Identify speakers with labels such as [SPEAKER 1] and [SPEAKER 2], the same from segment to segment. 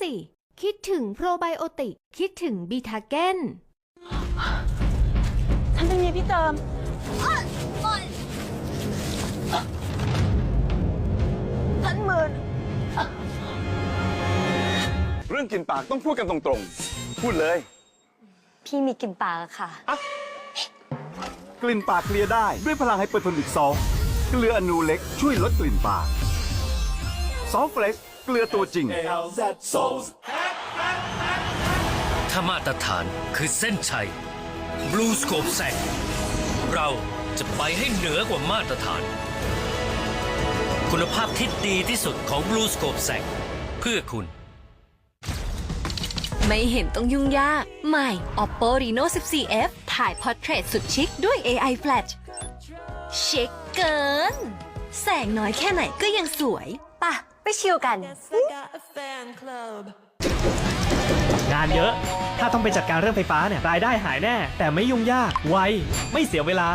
[SPEAKER 1] สิ คิดถึงโปรไบโอติก คิดถึงบีทาเกน
[SPEAKER 2] ฉันเป็นเมียพี่เติม ฉันหมื่น
[SPEAKER 3] เรื่องกลินปากต้องพูดกันตรงๆ พูดเลย
[SPEAKER 2] พี่มีกลิ่นปากอะค่ะ
[SPEAKER 4] กลิ่นปากเคลียร์ได้ด้วยพลังไฮเปอร์โทนิกซอลเกลืออนูเล็กช่วยลดกลิ่นปากซอฟเฟล็กเกลือตัวจริง
[SPEAKER 5] ถ้ามาตรฐานคือเส้นชัย Blue Scope แซกเราจะไปให้เหนือกว่ามาตรฐาน คุณภาพที่ดีที่สุดของ Blue Scope แซกเพื่อคุณ
[SPEAKER 6] ไม่เห็นต้องยุ่งยาก ใหม่ Oppo Reno 14F ถ่ายพอร์เทรตสุดชิคด้วย AI Flash ชิคเกิน แสงน้อยแค่ไหนก็ยังสวย
[SPEAKER 2] ปะ ไปชิลกัน
[SPEAKER 7] งานเยอะ ถ้าต้องไปจัดการเรื่องไฟฟ้าเนี่ย รายได้หายแน่ แต่ไม่ยุ่งยาก ไว ไม่เสียเวลา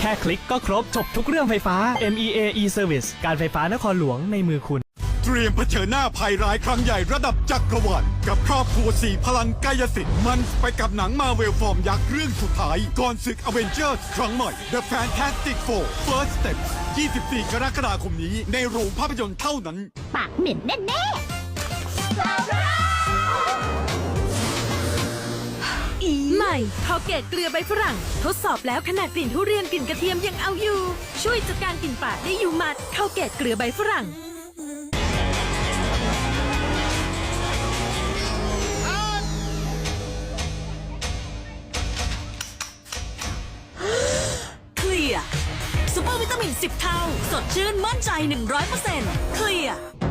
[SPEAKER 7] แค่คลิกก็ครบจบทุกเรื่องไฟฟ้า MEA e-Service การไฟฟ้านครหลวงในมือคุณ
[SPEAKER 8] เตรียมเผชิญหน้าภัยร้ายครั้งใหญ่ระดับจักรวาลกับครอบครัวสี่พลังกายสิทธิ์มันไปกับหนังมาเวลฟอร์มยักษ์เรื่องสุดท้าย ก่อนศึกอเวนเจอร์ครั้งใหม่ The Fantastic Four First Step 24 กรกฎาคมนี้ ในโรงภาพยนตร์เท่านั้น
[SPEAKER 1] ปากเหม็นแน่
[SPEAKER 9] ใหม่คาเกตเกลือใบฝรั่ง ทดสอบแล้วขนาดกลิ่นทุเรียนกลิ่นกระเทียมยังเอาอยู่ ช่วยจัดการกลิ่นปากได้อยู่หมัดคาเกตเกลือใบฝรั่ง ตามิน 10 เท่า สดชื่นมั่นใจ 100%เคลียร์